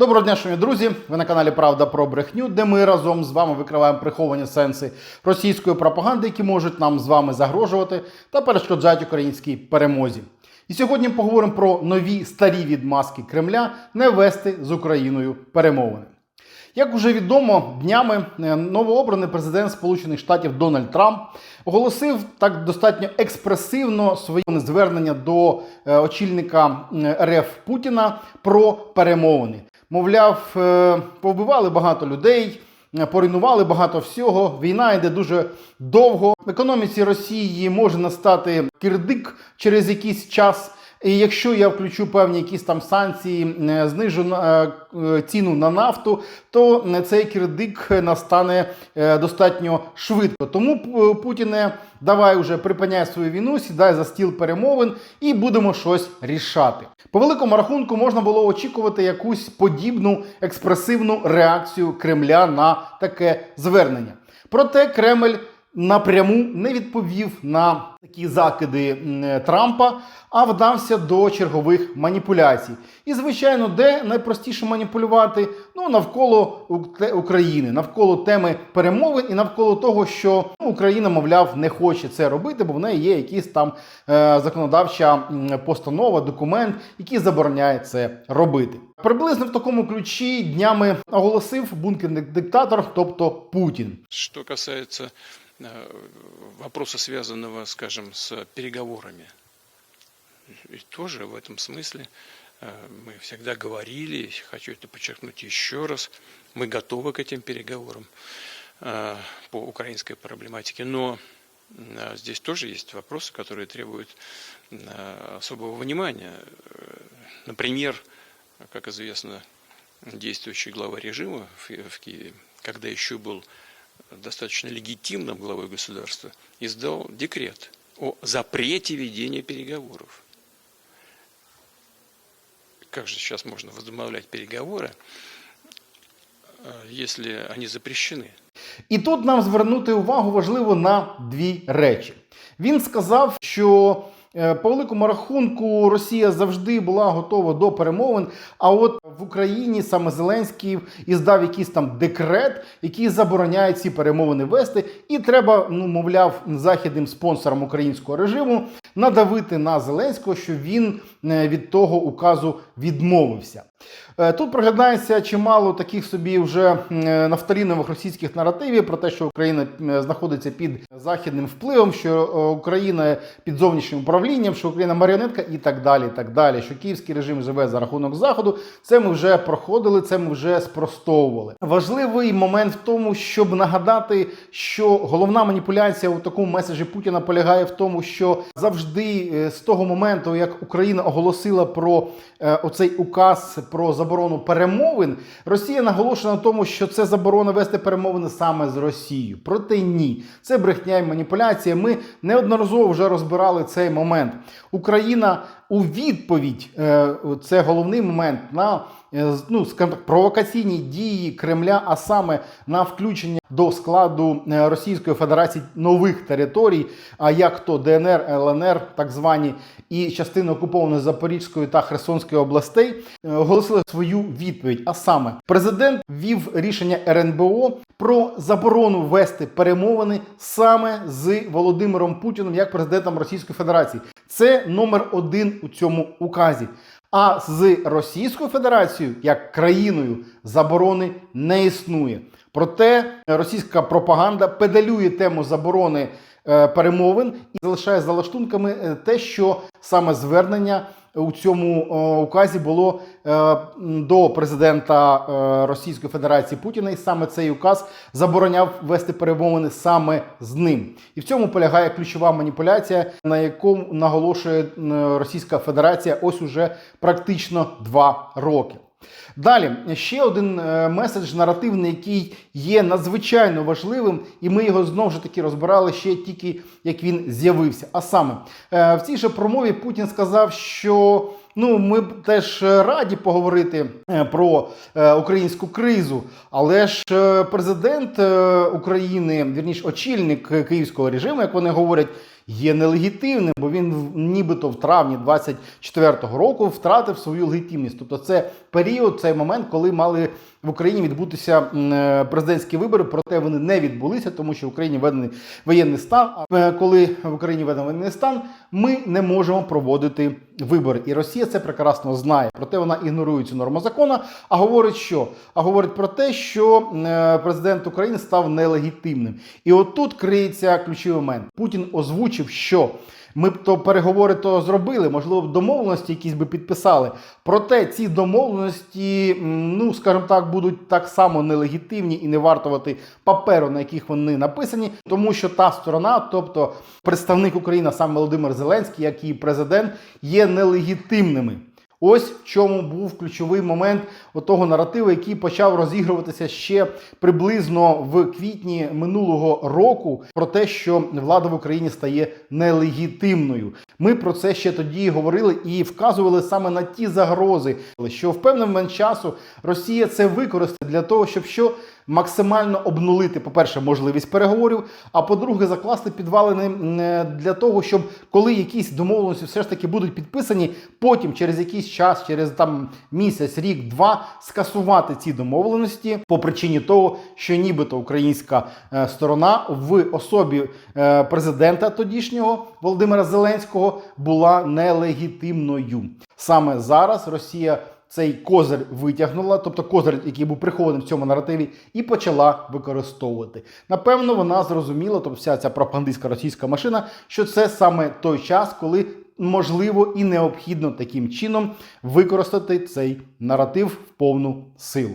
Доброго дня, шановні друзі! Ви на каналі Правда про брехню, де ми разом з вами викриваємо приховані сенси російської пропаганди, які можуть нам з вами загрожувати та перешкоджати українській перемозі. І сьогодні поговоримо про нові старі відмазки Кремля не вести з Україною перемовини. Як уже відомо, днями е, новообраний президент Сполучених Штатів Дональд Трамп оголосив так достатньо експресивно своє звернення до е, очільника РФ Путіна про перемовини. Мовляв, е, повбивали багато людей, е, поруйнували багато всього. Війна йде дуже довго. В економіці Росії може настати кирдик через якийсь час. І якщо я включу певні якісь там санкції, е, знижу е, е, ціну на нафту, то цей кредит настане достатньо швидко. Тому Путіне, давай уже припиняй свою війну, сідай за стіл перемовин і будемо щось рішати. По великому рахунку можна було очікувати якусь подібну експресивну реакцію Кремля на таке звернення. Проте Кремль напряму не відповів на такі закиди Трампа, а вдався до чергових маніпуляцій. І, звичайно, де найпростіше маніпулювати? Ну, навколо України, навколо теми перемовин і навколо того, що ну, Україна, мовляв, не хоче це робити, бо в неї є якісь там е, законодавча постанова, документ, який забороняє це робити. Приблизно в такому ключі днями оголосив бункерний диктатор, тобто Путін. Что касается э, вопроса, связанного, скажем, с переговорами, и тоже в этом смысле э, мы всегда говорили, хочу это подчеркнуть еще раз, мы готовы к этим переговорам э, по украинской проблематике, но э, здесь тоже есть вопросы, которые требуют э, особого внимания. Э, Например, как известно, действующий глава режима в Киеве, когда еще был достаточно легитимным главой государства, издал декрет о запрете ведения переговоров. Как же сейчас можно возобновлять переговоры, э, если они запрещены? І тут нам звернути увагу важливо на дві речі. Він сказав, що е, по великому рахунку Росія завжди була готова до перемовин. А от в Україні саме Зеленський іздав якийсь там декрет, який забороняє ці перемовини вести, і треба, ну мовляв, західним спонсорам українського режиму надавити на Зеленського, що він е, від того указу відмовився. Е, Тут проглядається чимало таких собі вже е, нафталінових російських наративів про те, що Україна е, знаходиться під західним впливом, що Україна під зовнішнім управлінням, що Україна маріонетка і так далі. і так далі. Що київський режим живе за рахунок заходу. Це ми вже проходили, це ми вже спростовували. Важливий момент в тому, щоб нагадати, що головна маніпуляція у такому меседжі Путіна полягає в тому, що завжди з того моменту, як Україна оголосила про оцей указ про заборону перемовин, Росія наголошена на тому, що це заборона вести перемовини саме з Росією. Проте ні, це брехня і маніпуляція. Ми неодноразово вже розбирали цей момент. Україна у відповідь, е, це головний момент на е, ну, провокаційні дії Кремля, а саме на включення до складу е, Російської Федерації нових територій, а як то ДНР, ЛНР, так звані, і частини окупованої Запорізької та Херсонської областей, оголосили свою відповідь. А саме, президент ввів рішення РНБО про заборону вести перемовини саме з Володимиром Путіним як президентом Російської Федерації. Це номер один у цьому указі. А з Російською Федерацією як країною заборони не існує. Проте російська пропаганда педалює тему заборони е, перемовин і залишає залаштунками е, те, що саме звернення у цьому е, указі було е, до президента е, Російської Федерації Путіна, і саме цей указ забороняв вести перемовини саме з ним. І в цьому полягає ключова маніпуляція, на якому наголошує Російська Федерація ось уже практично два роки. Далі ще один е, меседж наративний, який є надзвичайно важливим, і ми його знову ж таки розбирали ще тільки як він з'явився. А саме е, в цій же промові Путін сказав, що ну ми теж раді поговорити е, про українську кризу, але ж президент України, вірніш, очільник київського режиму, як вони говорять. Є нелегітимним, бо він нібито в травні 24-го року втратив свою легітимність. Тобто, це період, цей момент, коли мали в Україні відбутися е, президентські вибори, проте вони не відбулися, тому що в Україні введений воєнний стан. А е, коли в Україні введений воєнний стан, ми не можемо проводити вибори. І Росія це прекрасно знає. Проте вона ігнорує цю норму закону. А говорить, що а говорить про те, що е, президент України став нелегітимним. І отут криється ключовий момент. Путін озвучив, що. Ми б то переговори то зробили, можливо, домовленості якісь би підписали. Проте ці домовленості, ну скажімо так, будуть так само нелегітимні і не вартувати паперу, на яких вони написані, тому що та сторона, тобто представник України, саме Володимир Зеленський, як і президент, є нелегітимними. Ось в чому був ключовий момент того наративу, який почав розігруватися ще приблизно в квітні минулого року, про те, що влада в Україні стає нелегітимною. Ми про це ще тоді говорили і вказували саме на ті загрози, що в певний момент часу Росія це використає для того, щоб що максимально обнулити, по-перше, можливість переговорів, а по-друге, закласти підвалини е, для того, щоб коли якісь домовленості все ж таки будуть підписані, потім через якийсь час, через там місяць, рік, два, скасувати ці домовленості по причині того, що нібито українська е, сторона в особі е, президента тодішнього Володимира Зеленського була нелегітимною. Саме зараз Росія цей козир витягнула, тобто козир, який був прихований в цьому наративі, і почала використовувати. Напевно, вона зрозуміла, тобто вся ця пропагандистська російська машина, що це саме той час, коли можливо і необхідно таким чином використати цей наратив в повну силу.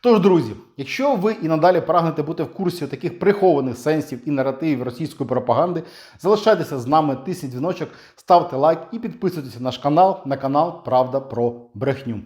Тож, друзі, якщо ви і надалі прагнете бути в курсі таких прихованих сенсів і наративів російської пропаганди, залишайтеся з нами, тисніть дзвіночок, ставте лайк і підписуйтесь на наш канал на канал Правда про брехню.